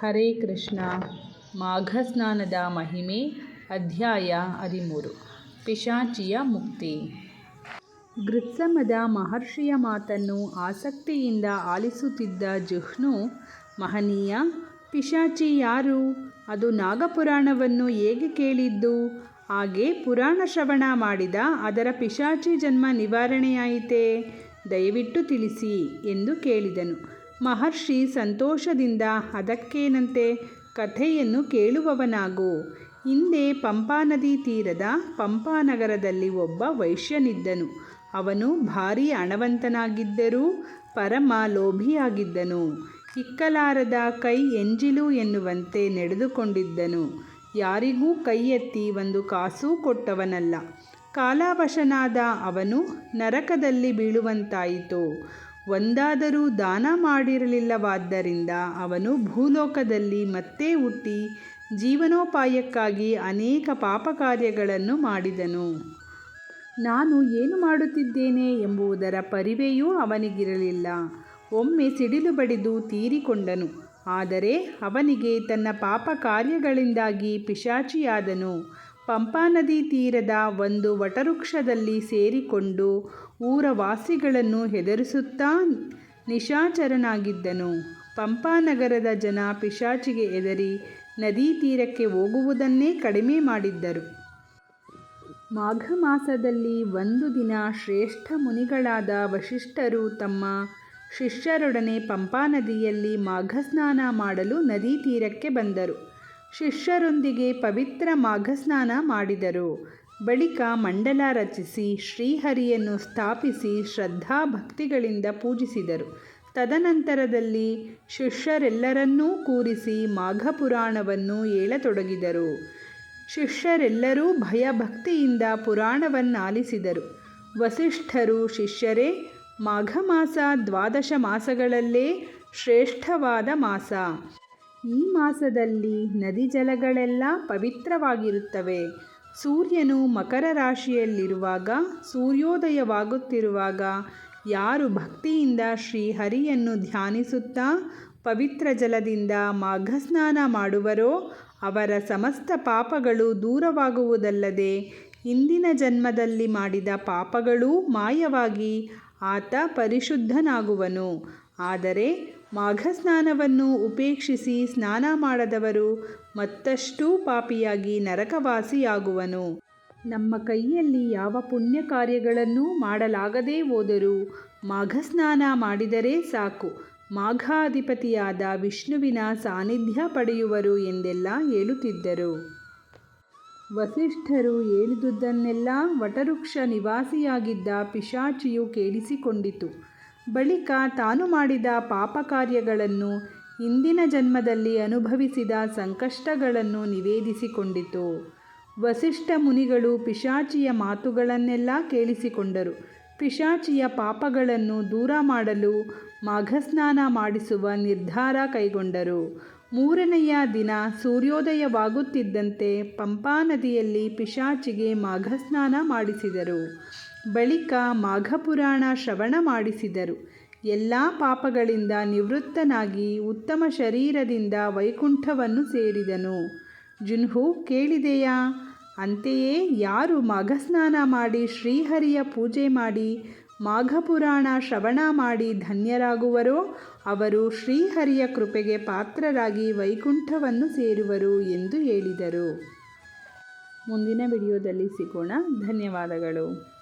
ಹರೇ ಕೃಷ್ಣ. ಮಾಘಸ್ನಾನದ ಮಹಿಮೆ, ಅಧ್ಯಾಯ ಹದಿಮೂರು. ಪಿಶಾಚಿಯ ಮುಕ್ತಿ. ಗೃತ್ಸಮದ ಮಹರ್ಷಿಯ ಮಾತನ್ನು ಆಸಕ್ತಿಯಿಂದ ಆಲಿಸುತ್ತಿದ್ದ ಜುಹ್ನು, ಮಹನೀಯ, ಪಿಶಾಚಿ ಯಾರು? ಅದು ನಾಗಪುರಾಣವನ್ನು ಹೇಗೆ ಕೇಳಿದ್ದು? ಹಾಗೆ ಪುರಾಣ ಶ್ರವಣ ಮಾಡಿದ ಅದರ ಪಿಶಾಚಿ ಜನ್ಮ ನಿವಾರಣೆಯಾಯಿತೇ? ದಯವಿಟ್ಟು ತಿಳಿಸಿ ಎಂದು ಕೇಳಿದನು. ಮಹರ್ಷಿ ಸಂತೋಷದಿಂದ ಅದಕ್ಕೇನಂತೆ ಕಥೆಯನ್ನು ಕೇಳುವವನಾಗು. ಹಿಂದೆ ಪಂಪಾ ನದಿ ತೀರದ ಪಂಪಾನಗರದಲ್ಲಿ ಒಬ್ಬ ವೈಶ್ಯನಿದ್ದನು. ಅವನು ಭಾರೀ ಹಣವಂತನಾಗಿದ್ದರೂ ಪರಮ ಲೋಭಿಯಾಗಿದ್ದನು ಇಕ್ಕಲಾರದ ಕೈ ಎಂಜಿಲು ಎನ್ನುವಂತೆ ನಡೆದುಕೊಂಡಿದ್ದನು. ಯಾರಿಗೂ ಕೈ ಎತ್ತಿ ಒಂದು ಕಾಸೂ ಕೊಟ್ಟವನಲ್ಲ. ಕಾಲಾವಶನಾದ ಅವನು ನರಕದಲ್ಲಿ ಬೀಳುವಂತಾಯಿತು. ಒಂದಾದರೂ ದಾನ ಮಾಡಿರಲಿಲ್ಲವಾದ್ದರಿಂದ ಅವನು ಭೂಲೋಕದಲ್ಲಿ ಮತ್ತೆ ಹುಟ್ಟಿ ಜೀವನೋಪಾಯಕ್ಕಾಗಿ ಅನೇಕ ಪಾಪಕಾರ್ಯಗಳನ್ನು ಮಾಡಿದನು. ನಾನು ಏನು ಮಾಡುತ್ತಿದ್ದೇನೆ ಎಂಬುದರ ಪರಿವೆಯೂ ಅವನಿಗಿರಲಿಲ್ಲ. ಒಮ್ಮೆ ಸಿಡಿಲು ಬಡಿದು ತೀರಿಕೊಂಡನು. ಆದರೆ ಅವನಿಗೆ ತನ್ನ ಪಾಪ ಕಾರ್ಯಗಳಿಂದಾಗಿ ಪಿಶಾಚಿಯಾದನು. ಪಂಪಾನದಿ ತೀರದ ಒಂದು ವಟವೃಕ್ಷದಲ್ಲಿ ಸೇರಿಕೊಂಡು ಊರವಾಸಿಗಳನ್ನು ಹೆದರಿಸುತ್ತಾ ನಿಶಾಚರನಾಗಿದ್ದನು. ಪಂಪಾನಗರದ ಜನ ಪಿಶಾಚಿಗೆ ಹೆದರಿ ನದೀ ತೀರಕ್ಕೆ ಹೋಗುವುದನ್ನೇ ಕಡಿಮೆ ಮಾಡಿದ್ದರು. ಮಾಘ ಮಾಸದಲ್ಲಿ ಒಂದು ದಿನ ಶ್ರೇಷ್ಠ ಮುನಿಗಳಾದ ವಶಿಷ್ಠರು ತಮ್ಮ ಶಿಷ್ಯರೊಡನೆ ಪಂಪಾನದಿಯಲ್ಲಿ ಮಾಘಸ್ನಾನ ಮಾಡಲು ನದಿ ತೀರಕ್ಕೆ ಬಂದರು. ಶಿಷ್ಯರೊಂದಿಗೆ ಪವಿತ್ರ ಮಾಘಸ್ನಾನ ಮಾಡಿದರು. ಬಳಿಕ ಮಂಡಲ ರಚಿಸಿ ಶ್ರೀಹರಿಯನ್ನು ಸ್ಥಾಪಿಸಿ ಶ್ರದ್ಧಾಭಕ್ತಿಗಳಿಂದ ಪೂಜಿಸಿದರು. ತದನಂತರದಲ್ಲಿ ಶಿಷ್ಯರೆಲ್ಲರನ್ನೂ ಕೂರಿಸಿ ಮಾಘಪುರಾಣವನ್ನು ಏಳತೊಡಗಿದರು. ಶಿಷ್ಯರೆಲ್ಲರೂ ಭಯಭಕ್ತಿಯಿಂದ ಪುರಾಣವನ್ನಾಲಿಸಿದರು. ವಸಿಷ್ಠರು, ಶಿಷ್ಯರೇ ಮಾಘ ಮಾಸ ದ್ವಾದಶ ಮಾಸಗಳಲ್ಲೇ ಶ್ರೇಷ್ಠವಾದ ಮಾಸ. ಈ ಮಾಸದಲ್ಲಿ ನದಿ ಜಲಗಳೆಲ್ಲ ಪವಿತ್ರವಾಗಿರುತ್ತವೆ. ಸೂರ್ಯನು ಮಕರ ರಾಶಿಯಲ್ಲಿರುವಾಗ, ಸೂರ್ಯೋದಯವಾಗುತ್ತಿರುವಾಗ ಯಾರು ಭಕ್ತಿಯಿಂದ ಶ್ರೀಹರಿಯನ್ನು ಧ್ಯಾನಿಸುತ್ತಾ ಪವಿತ್ರ ಜಲದಿಂದ ಮಾಘಸ್ನಾನ ಮಾಡುವರೋ, ಅವರ ಸಮಸ್ತ ಪಾಪಗಳು ದೂರವಾಗುವುದಲ್ಲದೆ ಇಂದಿನ ಜನ್ಮದಲ್ಲಿ ಮಾಡಿದ ಪಾಪಗಳೂ ಮಾಯವಾಗಿ ಆತ ಪರಿಶುದ್ಧನಾಗುವನು. ಆದರೆ ಮಾಘಸ್ನಾನವನ್ನು ಉಪೇಕ್ಷಿಸಿ ಸ್ನಾನ ಮಾಡದವರು ಮತ್ತಷ್ಟು ಪಾಪಿಯಾಗಿ ನರಕವಾಸಿಯಾಗುವನು. ನಮ್ಮ ಕೈಯಲ್ಲಿ ಯಾವ ಪುಣ್ಯ ಕಾರ್ಯಗಳನ್ನೂ ಮಾಡಲಾಗದೇ ಹೋದರೂ ಮಾಘಸ್ನಾನ ಮಾಡಿದರೆ ಸಾಕು. ಮಾಘಾಧಿಪತಿಯಾದ ವಿಷ್ಣುವಿನ ಸಾನ್ನಿಧ್ಯ ಪಡೆಯುವರು ಎಂದೆಲ್ಲ ಹೇಳುತ್ತಿದ್ದರು. ವಸಿಷ್ಠರು ಹೇಳಿದುದನ್ನೆಲ್ಲ ವಟವೃಕ್ಷ ನಿವಾಸಿಯಾಗಿದ್ದ ಪಿಶಾಚಿಯು ಕೇಳಿಸಿಕೊಂಡಿತು. ಬಳಿಕ ತಾನು ಮಾಡಿದ ಪಾಪ ಕಾರ್ಯಗಳನ್ನು ಹಿಂದಿನ ಜನ್ಮದಲ್ಲಿ ಅನುಭವಿಸಿದ ಸಂಕಷ್ಟಗಳನ್ನು ನಿವೇದಿಸಿಕೊಂಡಿತು. ವಸಿಷ್ಠ ಮುನಿಗಳು ಪಿಶಾಚಿಯ ಮಾತುಗಳನ್ನೆಲ್ಲ ಕೇಳಿಸಿಕೊಂಡರು. ಪಿಶಾಚಿಯ ಪಾಪಗಳನ್ನು ದೂರ ಮಾಡಲು ಮಾಘಸ್ನಾನ ಮಾಡಿಸುವ ನಿರ್ಧಾರ ಕೈಗೊಂಡರು. ಮೂರನೆಯ ದಿನ ಸೂರ್ಯೋದಯವಾಗುತ್ತಿದ್ದಂತೆ ಪಂಪಾ ನದಿಯಲ್ಲಿ ಪಿಶಾಚಿಗೆ ಮಾಘಸ್ನಾನ ಮಾಡಿಸಿದರು. ಬಳಿಕ ಮಾಘಪುರಾಣ ಶ್ರವಣ ಮಾಡಿಸಿದರು. ಎಲ್ಲ ಪಾಪಗಳಿಂದ ನಿವೃತ್ತನಾಗಿ ಉತ್ತಮ ಶರೀರದಿಂದ ವೈಕುಂಠವನ್ನು ಸೇರಿದನು. ಜುನ್ಹು ಕೇಳಿದೆಯಾ? ಅಂತೆಯೇ ಯಾರು ಮಾಘಸ್ನಾನ ಮಾಡಿ ಶ್ರೀಹರಿಯ ಪೂಜೆ ಮಾಡಿ ಮಾಘಪುರಾಣ ಶ್ರವಣ ಮಾಡಿ ಧನ್ಯರಾಗುವರೋ, ಅವರು ಶ್ರೀಹರಿಯ ಕೃಪೆಗೆ ಪಾತ್ರರಾಗಿ ವೈಕುಂಠವನ್ನು ಸೇರುವರು ಎಂದು ಹೇಳಿದರು. ಮುಂದಿನ ವಿಡಿಯೋದಲ್ಲಿ ಸಿಗೋಣ. ಧನ್ಯವಾದಗಳು.